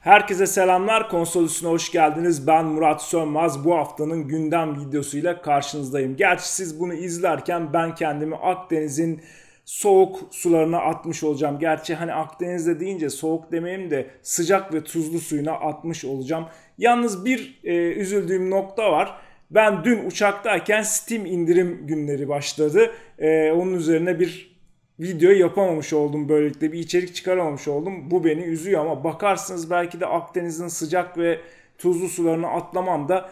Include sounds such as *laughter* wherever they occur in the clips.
Herkese selamlar. Konsol üstüne hoş geldiniz. Ben Murat Sönmez. Bu haftanın gündem videosuyla karşınızdayım. Gerçi siz bunu izlerken ben kendimi Akdeniz'in soğuk sularına atmış olacağım. Gerçi hani Akdeniz'de deyince soğuk demeyeyim de sıcak ve tuzlu suyuna atmış olacağım. Yalnız bir e, üzüldüğüm nokta var. Ben dün uçaktayken Steam indirim günleri başladı. E, onun üzerine bir video yapamamış oldum böylelikle bir içerik çıkaramamış oldum. Bu beni üzüyor ama bakarsınız belki de Akdeniz'in sıcak ve tuzlu sularını atlamam da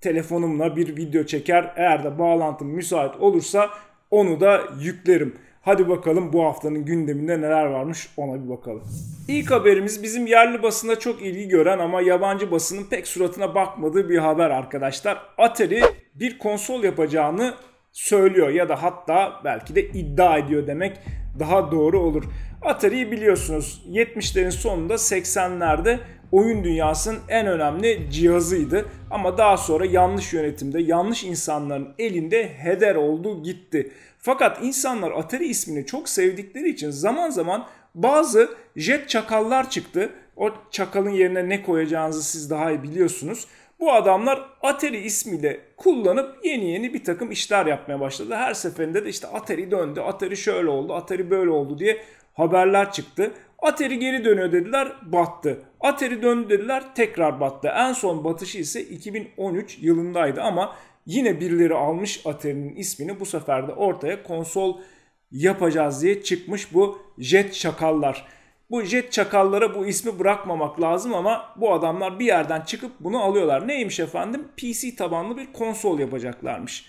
telefonumla bir video çeker. Eğer de bağlantım müsait olursa onu da yüklerim. Hadi bakalım bu haftanın gündeminde neler varmış ona bir bakalım. İlk haberimiz bizim yerli basında çok ilgi gören ama yabancı basının pek suratına bakmadığı bir haber arkadaşlar. Atari bir konsol yapacağını söylüyor ya da hatta belki de iddia ediyor demek daha doğru olur. Atari'yi biliyorsunuz 70'lerin sonunda 80'lerde oyun dünyasının en önemli cihazıydı. Ama daha sonra yanlış yönetimde, yanlış insanların elinde heder oldu gitti. Fakat insanlar Atari ismini çok sevdikleri için zaman zaman bazı jet çakallar çıktı. O çakalın yerine ne koyacağınızı siz daha iyi biliyorsunuz. Bu adamlar Atari ismiyle kullanıp yeni yeni bir takım işler yapmaya başladı. Her seferinde de işte Atari döndü, Atari şöyle oldu, Atari böyle oldu diye haberler çıktı. Atari geri dönüyor dediler, battı. Atari döndü dediler, tekrar battı. En son batışı ise 2013 yılındaydı ama yine birileri almış Atari'nin ismini bu sefer de ortaya konsol yapacağız diye çıkmış bu jet şakallar. Bu jet çakallara bu ismi bırakmamak lazım ama bu adamlar bir yerden çıkıp bunu alıyorlar. Neymiş efendim? PC tabanlı bir konsol yapacaklarmış.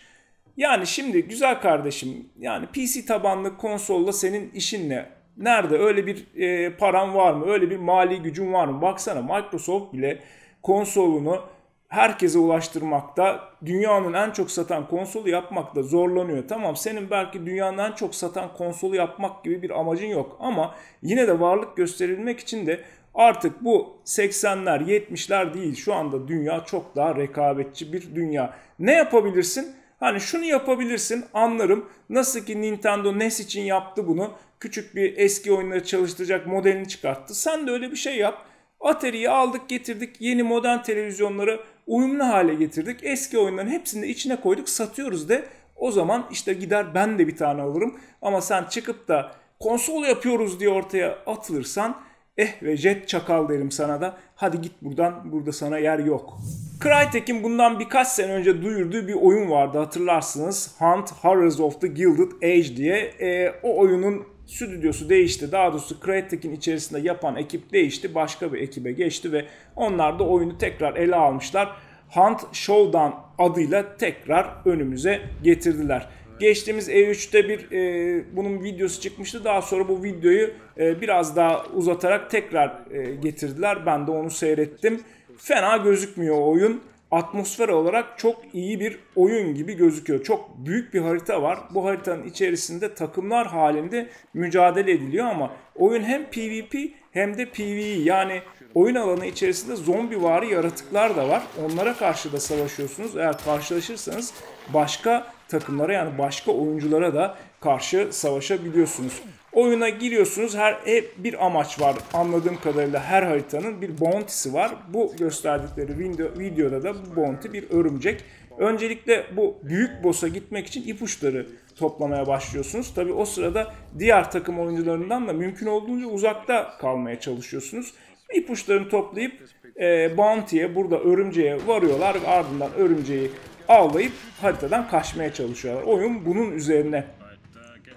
Yani şimdi güzel kardeşim yani PC tabanlı konsolla senin işin ne? Nerede öyle bir e, paran var mı? Öyle bir mali gücün var mı? Baksana Microsoft bile konsolunu herkese ulaştırmakta, dünyanın en çok satan konsolu yapmakta zorlanıyor. Tamam senin belki dünyanın en çok satan konsolu yapmak gibi bir amacın yok ama yine de varlık gösterilmek için de artık bu 80'ler 70'ler değil şu anda dünya çok daha rekabetçi bir dünya. Ne yapabilirsin? Hani şunu yapabilirsin anlarım. Nasıl ki Nintendo NES için yaptı bunu. Küçük bir eski oyunları çalıştıracak modelini çıkarttı. Sen de öyle bir şey yap. Atari'yi aldık getirdik yeni modern televizyonları uyumlu hale getirdik. Eski oyunların hepsini de içine koyduk satıyoruz de o zaman işte gider ben de bir tane alırım. Ama sen çıkıp da konsol yapıyoruz diye ortaya atılırsan eh ve jet çakal derim sana da hadi git buradan burada sana yer yok. Crytek'in bundan birkaç sene önce duyurduğu bir oyun vardı hatırlarsınız. Hunt Horrors of the Gilded Age diye. E, o oyunun stüdyosu değişti. Daha doğrusu Crytek'in içerisinde yapan ekip değişti. Başka bir ekibe geçti ve onlar da oyunu tekrar ele almışlar. Hunt Showdown adıyla tekrar önümüze getirdiler. Geçtiğimiz E3'te bir e, bunun videosu çıkmıştı. Daha sonra bu videoyu e, biraz daha uzatarak tekrar e, getirdiler. Ben de onu seyrettim. Fena gözükmüyor oyun atmosfer olarak çok iyi bir oyun gibi gözüküyor. Çok büyük bir harita var. Bu haritanın içerisinde takımlar halinde mücadele ediliyor ama oyun hem PvP hem de PvE yani oyun alanı içerisinde zombi vari yaratıklar da var. Onlara karşı da savaşıyorsunuz. Eğer karşılaşırsanız başka takımlara yani başka oyunculara da karşı savaşabiliyorsunuz. Oyuna giriyorsunuz. Her hep bir amaç var. Anladığım kadarıyla her haritanın bir bounty'si var. Bu gösterdikleri video, videoda da bu bounty bir örümcek. Öncelikle bu büyük boss'a gitmek için ipuçları toplamaya başlıyorsunuz. Tabi o sırada diğer takım oyuncularından da mümkün olduğunca uzakta kalmaya çalışıyorsunuz. İpuçlarını toplayıp e, bounty'ye burada örümceğe varıyorlar ve ardından örümceği avlayıp haritadan kaçmaya çalışıyorlar. Oyun bunun üzerine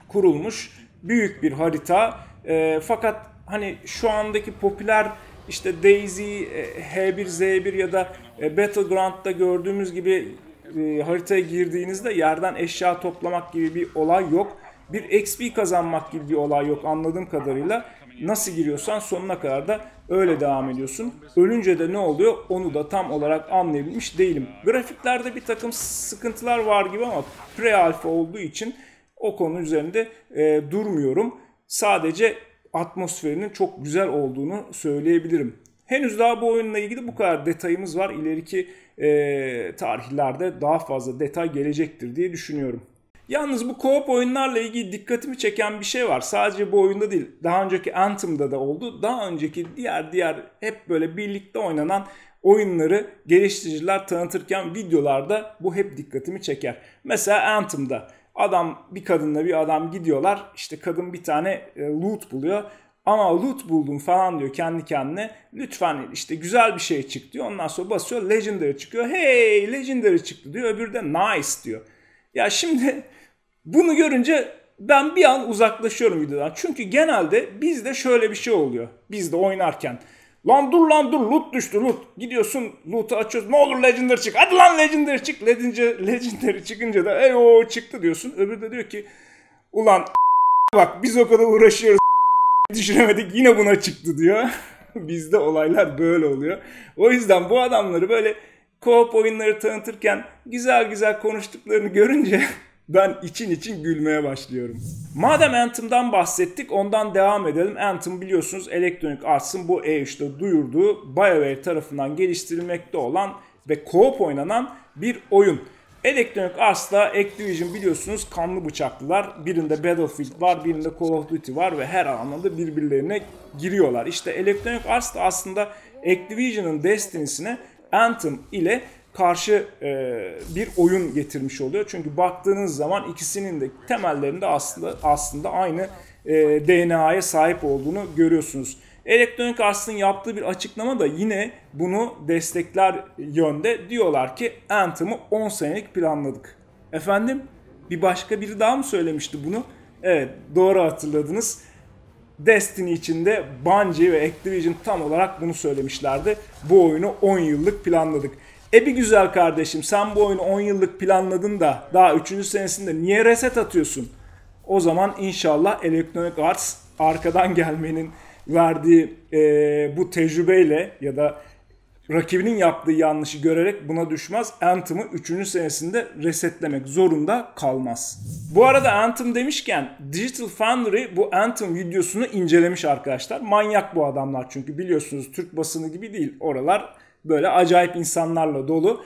kurulmuş büyük bir harita. E, fakat hani şu andaki popüler işte Daisy, e, H1Z1 ya da e, Battleground'da gördüğümüz gibi e, haritaya girdiğinizde yerden eşya toplamak gibi bir olay yok. Bir XP kazanmak gibi bir olay yok anladığım kadarıyla. Nasıl giriyorsan sonuna kadar da öyle devam ediyorsun. Ölünce de ne oluyor onu da tam olarak anlayabilmiş değilim. Grafiklerde bir takım sıkıntılar var gibi ama pre-alpha olduğu için o konu üzerinde e, durmuyorum. Sadece atmosferinin çok güzel olduğunu söyleyebilirim. Henüz daha bu oyunla ilgili bu kadar detayımız var. İleriki e, tarihlerde daha fazla detay gelecektir diye düşünüyorum. Yalnız bu co-op oyunlarla ilgili dikkatimi çeken bir şey var. Sadece bu oyunda değil. Daha önceki Anthem'da da oldu. Daha önceki diğer diğer hep böyle birlikte oynanan oyunları geliştiriciler tanıtırken videolarda bu hep dikkatimi çeker. Mesela Anthem'da adam bir kadınla bir adam gidiyorlar. İşte kadın bir tane e, loot buluyor. Ama loot buldum falan diyor kendi kendine. Lütfen işte güzel bir şey çık diyor. Ondan sonra basıyor Legendary çıkıyor. Hey Legendary çıktı diyor. Öbürü de nice diyor. Ya şimdi bunu görünce ben bir an uzaklaşıyorum videodan. Çünkü genelde bizde şöyle bir şey oluyor. Bizde oynarken. Lan dur lan dur loot düştü loot. Gidiyorsun loot'u açıyorsun. Ne olur legendary çık. Hadi lan legendary çık. Legendary, legendary çıkınca da ey o çıktı diyorsun. Öbürü de diyor ki ulan bak biz o kadar uğraşıyoruz düşüremedik yine buna çıktı diyor. *laughs* Bizde olaylar böyle oluyor. O yüzden bu adamları böyle co-op oyunları tanıtırken güzel güzel konuştuklarını görünce *laughs* ben için için gülmeye başlıyorum. Madem Anthem'dan bahsettik ondan devam edelim. Anthem biliyorsunuz Electronic Arts'ın bu E3'te duyurduğu BioWare tarafından geliştirilmekte olan ve co-op oynanan bir oyun. Electronic Arts'la Activision biliyorsunuz kanlı bıçaklılar. Birinde Battlefield var, birinde Call of Duty var ve her anlamda birbirlerine giriyorlar. İşte Electronic Arts da aslında Activision'ın Destiny'sine Anthem ile karşı e, bir oyun getirmiş oluyor. Çünkü baktığınız zaman ikisinin de temellerinde aslında aslında aynı e, DNA'ya sahip olduğunu görüyorsunuz. Elektronik Arts'ın yaptığı bir açıklama da yine bunu destekler yönde. Diyorlar ki Anthem'ı 10 senelik planladık. Efendim bir başka biri daha mı söylemişti bunu? Evet doğru hatırladınız. Destiny içinde Bungie ve Activision tam olarak bunu söylemişlerdi. Bu oyunu 10 yıllık planladık. E bir güzel kardeşim sen bu oyunu 10 yıllık planladın da daha 3. senesinde niye reset atıyorsun? O zaman inşallah Electronic Arts arkadan *laughs* gelmenin verdiği e, bu tecrübeyle ya da rakibinin yaptığı yanlışı görerek buna düşmez. Anthem'ı 3. senesinde resetlemek zorunda kalmaz. Bu arada Anthem demişken Digital Foundry bu Anthem videosunu incelemiş arkadaşlar. Manyak bu adamlar çünkü biliyorsunuz Türk basını gibi değil. Oralar böyle acayip insanlarla dolu.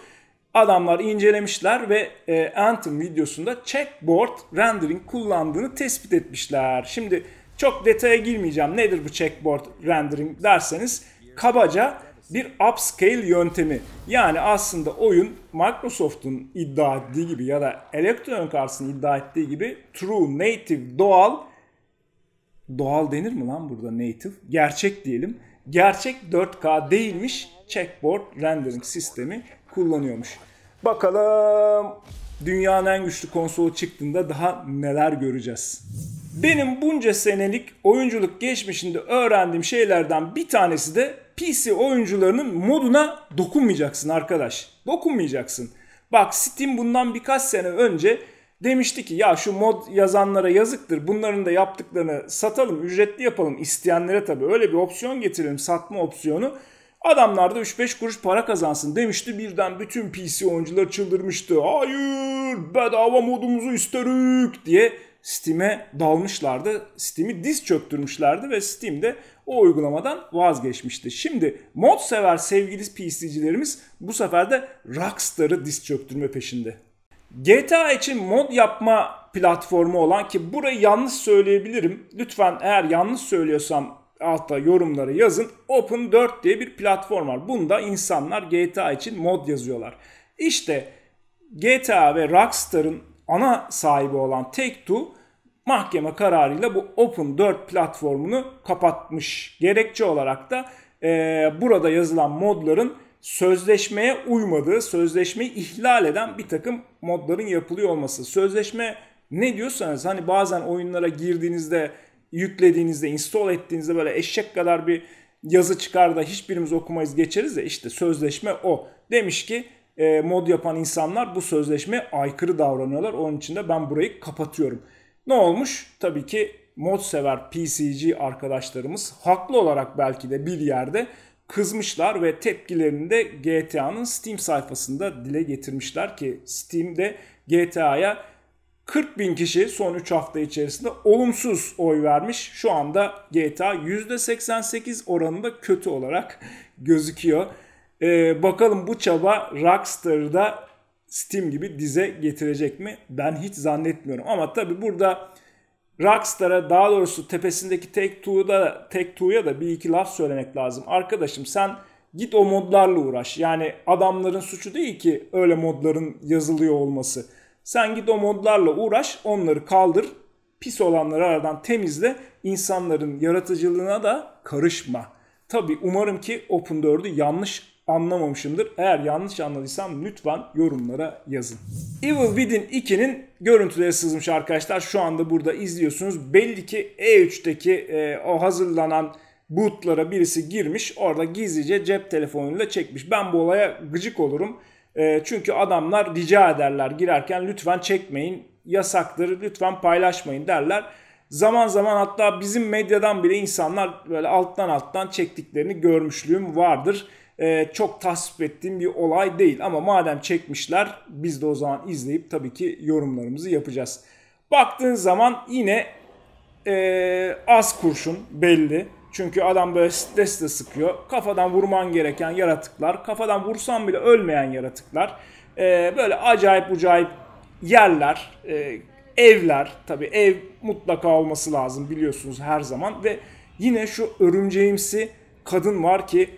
Adamlar incelemişler ve e, Anthem videosunda checkboard rendering kullandığını tespit etmişler. Şimdi çok detaya girmeyeceğim. Nedir bu checkboard rendering derseniz kabaca bir upscale yöntemi. Yani aslında oyun Microsoft'un iddia ettiği gibi ya da Electronic Arts'ın iddia ettiği gibi true native doğal doğal denir mi lan burada native? Gerçek diyelim. Gerçek 4K değilmiş checkboard rendering sistemi kullanıyormuş. Bakalım dünyanın en güçlü konsolu çıktığında daha neler göreceğiz. Benim bunca senelik oyunculuk geçmişinde öğrendiğim şeylerden bir tanesi de PC oyuncularının moduna dokunmayacaksın arkadaş. Dokunmayacaksın. Bak Steam bundan birkaç sene önce demişti ki ya şu mod yazanlara yazıktır. Bunların da yaptıklarını satalım, ücretli yapalım isteyenlere tabii. Öyle bir opsiyon getirelim, satma opsiyonu. Adamlar da 3-5 kuruş para kazansın demişti. Birden bütün PC oyuncular çıldırmıştı. Hayır bedava modumuzu isterik diye Steam'e dalmışlardı. Steam'i diz çöktürmüşlerdi ve Steam de o uygulamadan vazgeçmişti. Şimdi mod sever sevgili PC'cilerimiz bu sefer de Rockstar'ı diz çöktürme peşinde. GTA için mod yapma platformu olan ki burayı yanlış söyleyebilirim. Lütfen eğer yanlış söylüyorsam altta yorumlara yazın. Open 4 diye bir platform var. Bunda insanlar GTA için mod yazıyorlar. İşte GTA ve Rockstar'ın ana sahibi olan Take-Two mahkeme kararıyla bu Open 4 platformunu kapatmış. Gerekçe olarak da e, burada yazılan modların sözleşmeye uymadığı, sözleşmeyi ihlal eden bir takım modların yapılıyor olması. Sözleşme ne diyorsanız hani bazen oyunlara girdiğinizde, yüklediğinizde, install ettiğinizde böyle eşek kadar bir yazı çıkar da hiçbirimiz okumayız geçeriz de işte sözleşme o. Demiş ki e, mod yapan insanlar bu sözleşmeye aykırı davranıyorlar. Onun için de ben burayı kapatıyorum. Ne olmuş? Tabii ki mod sever PCG arkadaşlarımız haklı olarak belki de bir yerde kızmışlar ve tepkilerini de GTA'nın Steam sayfasında dile getirmişler ki Steam'de GTA'ya 40 bin kişi son 3 hafta içerisinde olumsuz oy vermiş. Şu anda GTA %88 oranında kötü olarak gözüküyor. Ee, bakalım bu çaba Rockstar'da Steam gibi dize getirecek mi? Ben hiç zannetmiyorum. Ama tabi burada Rockstar'a daha doğrusu tepesindeki Take-Two'da Take-Two'ya da bir iki laf söylemek lazım. Arkadaşım sen git o modlarla uğraş. Yani adamların suçu değil ki öyle modların yazılıyor olması. Sen git o modlarla uğraş, onları kaldır, pis olanları aradan temizle, insanların yaratıcılığına da karışma. Tabi umarım ki Open 4'ü yanlış anlamamışımdır. Eğer yanlış anladıysam lütfen yorumlara yazın. Evil Within 2'nin görüntüleri sızmış arkadaşlar. Şu anda burada izliyorsunuz. Belli ki E3'teki e, o hazırlanan bootlara birisi girmiş. Orada gizlice cep telefonuyla çekmiş. Ben bu olaya gıcık olurum. E, çünkü adamlar rica ederler girerken lütfen çekmeyin. Yasaktır lütfen paylaşmayın derler. Zaman zaman hatta bizim medyadan bile insanlar böyle alttan alttan çektiklerini görmüşlüğüm vardır e, çok tasvip ettiğim bir olay değil. Ama madem çekmişler biz de o zaman izleyip tabii ki yorumlarımızı yapacağız. Baktığın zaman yine e, az kurşun belli. Çünkü adam böyle stresle sıkıyor. Kafadan vurman gereken yaratıklar. Kafadan vursan bile ölmeyen yaratıklar. E, böyle acayip acayip yerler. E, evler. Tabi ev mutlaka olması lazım biliyorsunuz her zaman. Ve yine şu örümceğimsi kadın var ki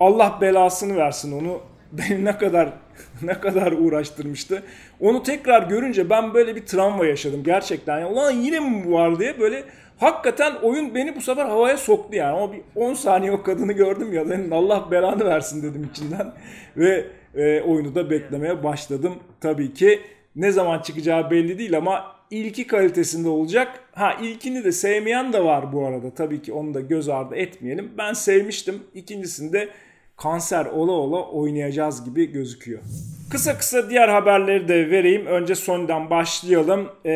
Allah belasını versin onu *laughs* beni ne kadar *laughs* ne kadar uğraştırmıştı. Onu tekrar görünce ben böyle bir travma yaşadım gerçekten. Yani, Ulan yine mi bu var diye böyle hakikaten oyun beni bu sefer havaya soktu yani. Ama bir 10 saniye o kadını gördüm ya dedim Allah belanı versin dedim içinden. *laughs* Ve e, oyunu da beklemeye başladım. Tabii ki ne zaman çıkacağı belli değil ama ilki kalitesinde olacak. Ha ilkini de sevmeyen de var bu arada. Tabii ki onu da göz ardı etmeyelim. Ben sevmiştim. İkincisinde kanser ola ola oynayacağız gibi gözüküyor. Kısa kısa diğer haberleri de vereyim. Önce Sony'den başlayalım. E,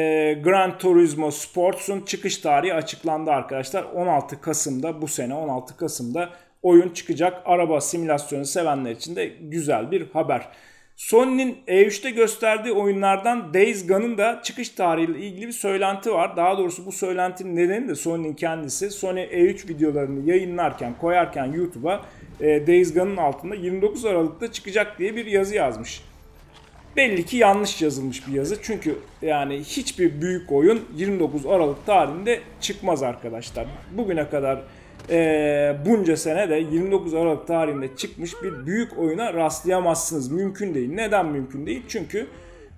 Gran Turismo Sports'un çıkış tarihi açıklandı arkadaşlar. 16 Kasım'da bu sene 16 Kasım'da oyun çıkacak. Araba simülasyonu sevenler için de güzel bir haber. Sony'nin E3'te gösterdiği oyunlardan Days Gone'ın da çıkış tarihiyle ilgili bir söylenti var. Daha doğrusu bu söylentinin nedeni de Sony'nin kendisi. Sony E3 videolarını yayınlarken, koyarken YouTube'a e, Days Gone'ın altında 29 Aralık'ta çıkacak diye bir yazı yazmış. Belli ki yanlış yazılmış bir yazı. Çünkü yani hiçbir büyük oyun 29 Aralık tarihinde çıkmaz arkadaşlar. Bugüne kadar e, bunca sene de 29 Aralık tarihinde çıkmış bir büyük oyuna rastlayamazsınız. Mümkün değil. Neden mümkün değil? Çünkü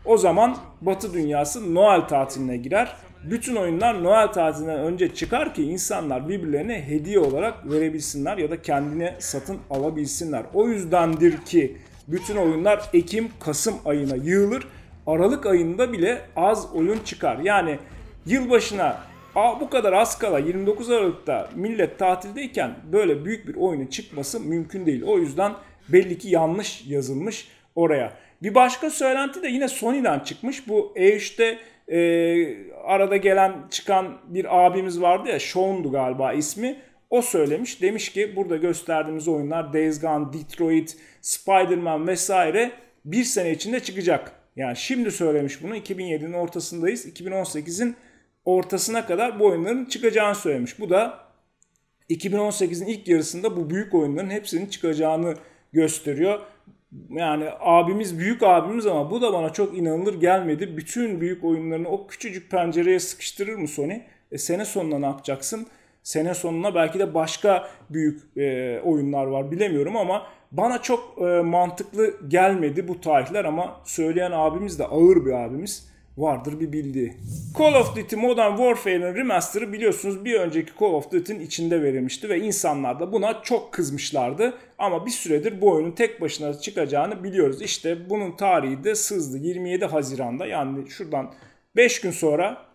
o zaman Batı dünyası Noel tatiline girer. Bütün oyunlar Noel tatilinden önce çıkar ki insanlar birbirlerine hediye olarak verebilsinler ya da kendine satın alabilsinler. O yüzdendir ki bütün oyunlar Ekim-Kasım ayına yığılır. Aralık ayında bile az oyun çıkar. Yani yılbaşına Aa, bu kadar az kala 29 Aralık'ta millet tatildeyken böyle büyük bir oyunun çıkması mümkün değil. O yüzden belli ki yanlış yazılmış oraya. Bir başka söylenti de yine Sony'den çıkmış. Bu E3'te e, arada gelen çıkan bir abimiz vardı ya Sean'du galiba ismi. O söylemiş. Demiş ki burada gösterdiğimiz oyunlar Days Gone, Detroit, Spider-Man vesaire bir sene içinde çıkacak. Yani şimdi söylemiş bunu. 2007'nin ortasındayız. 2018'in ortasına kadar bu oyunların çıkacağını söylemiş. Bu da 2018'in ilk yarısında bu büyük oyunların hepsinin çıkacağını gösteriyor. Yani abimiz büyük abimiz ama bu da bana çok inanılır gelmedi. Bütün büyük oyunlarını o küçücük pencereye sıkıştırır mı Sony? E sene sonunda ne yapacaksın? Sene sonuna belki de başka büyük e, oyunlar var bilemiyorum ama bana çok e, mantıklı gelmedi bu tarihler ama söyleyen abimiz de ağır bir abimiz vardır bir bildiği. Call of Duty Modern Warfare'ın remaster'ı biliyorsunuz bir önceki Call of Duty'nin içinde verilmişti ve insanlar da buna çok kızmışlardı. Ama bir süredir bu oyunun tek başına çıkacağını biliyoruz. İşte bunun tarihi de sızdı 27 Haziran'da yani şuradan 5 gün sonra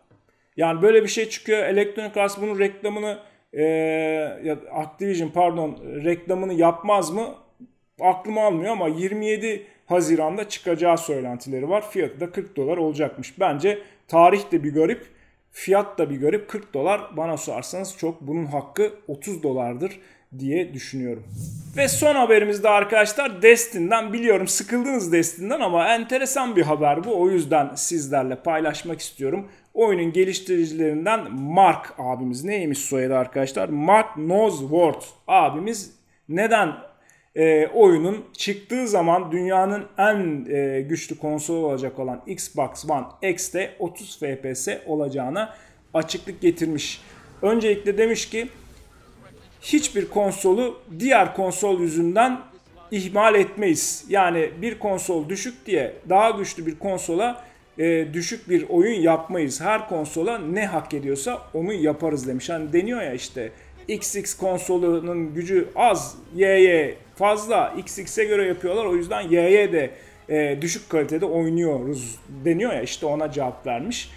yani böyle bir şey çıkıyor. Electronic Arts bunun reklamını e, Activision pardon reklamını yapmaz mı? Aklım almıyor ama 27 Haziran'da çıkacağı söylentileri var. Fiyatı da 40 dolar olacakmış. Bence tarih de bir garip, fiyat da bir garip. 40 dolar bana sorarsanız çok bunun hakkı 30 dolardır diye düşünüyorum. Ve son haberimiz de arkadaşlar Destin'den biliyorum sıkıldınız Destin'den ama enteresan bir haber bu. O yüzden sizlerle paylaşmak istiyorum. Oyunun geliştiricilerinden Mark abimiz neymiş soyadı arkadaşlar? Mark Nosworth abimiz neden e, oyunun çıktığı zaman dünyanın en e, güçlü konsolu olacak olan Xbox One X'te 30 FPS olacağına açıklık getirmiş. Öncelikle demiş ki hiçbir konsolu diğer konsol yüzünden ihmal etmeyiz. Yani bir konsol düşük diye daha güçlü bir konsola e, düşük bir oyun yapmayız. Her konsola ne hak ediyorsa onu yaparız demiş. Hani deniyor ya işte XX konsolunun gücü az, YY fazla. XX'e göre yapıyorlar. O yüzden YY de e, düşük kalitede oynuyoruz deniyor ya işte ona cevap vermiş.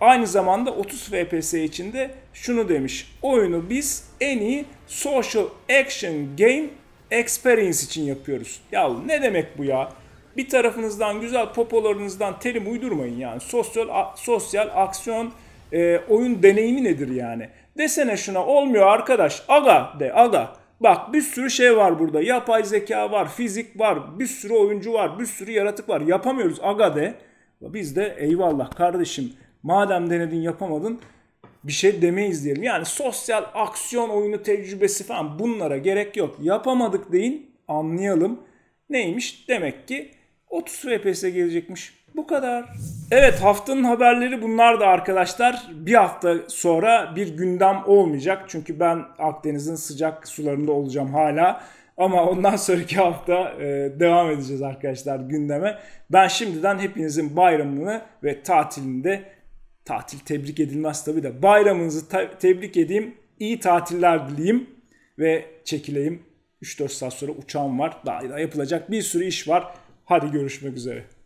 Aynı zamanda 30 FPS içinde şunu demiş. Oyunu biz en iyi social action game experience için yapıyoruz. Ya ne demek bu ya? Bir tarafınızdan güzel popolarınızdan terim uydurmayın yani. Sosyal a, sosyal aksiyon e, oyun deneyimi nedir yani? Desene şuna olmuyor arkadaş. Aga de aga. Bak bir sürü şey var burada. Yapay zeka var, fizik var, bir sürü oyuncu var, bir sürü yaratık var. Yapamıyoruz aga de. Biz de eyvallah kardeşim madem denedin yapamadın bir şey demeyiz diyelim. Yani sosyal aksiyon oyunu tecrübesi falan bunlara gerek yok. Yapamadık deyin anlayalım. Neymiş? Demek ki 30 FPS'e gelecekmiş. Bu kadar. Evet haftanın haberleri bunlar da arkadaşlar. Bir hafta sonra bir gündem olmayacak. Çünkü ben Akdeniz'in sıcak sularında olacağım hala. Ama ondan sonraki hafta e, devam edeceğiz arkadaşlar gündeme. Ben şimdiden hepinizin bayramını ve tatilinde tatil tebrik edilmez tabii de bayramınızı tebrik edeyim. İyi tatiller dileyim ve çekileyim. 3-4 saat sonra uçağım var. Daha da yapılacak bir sürü iş var. Hadi görüşmek üzere.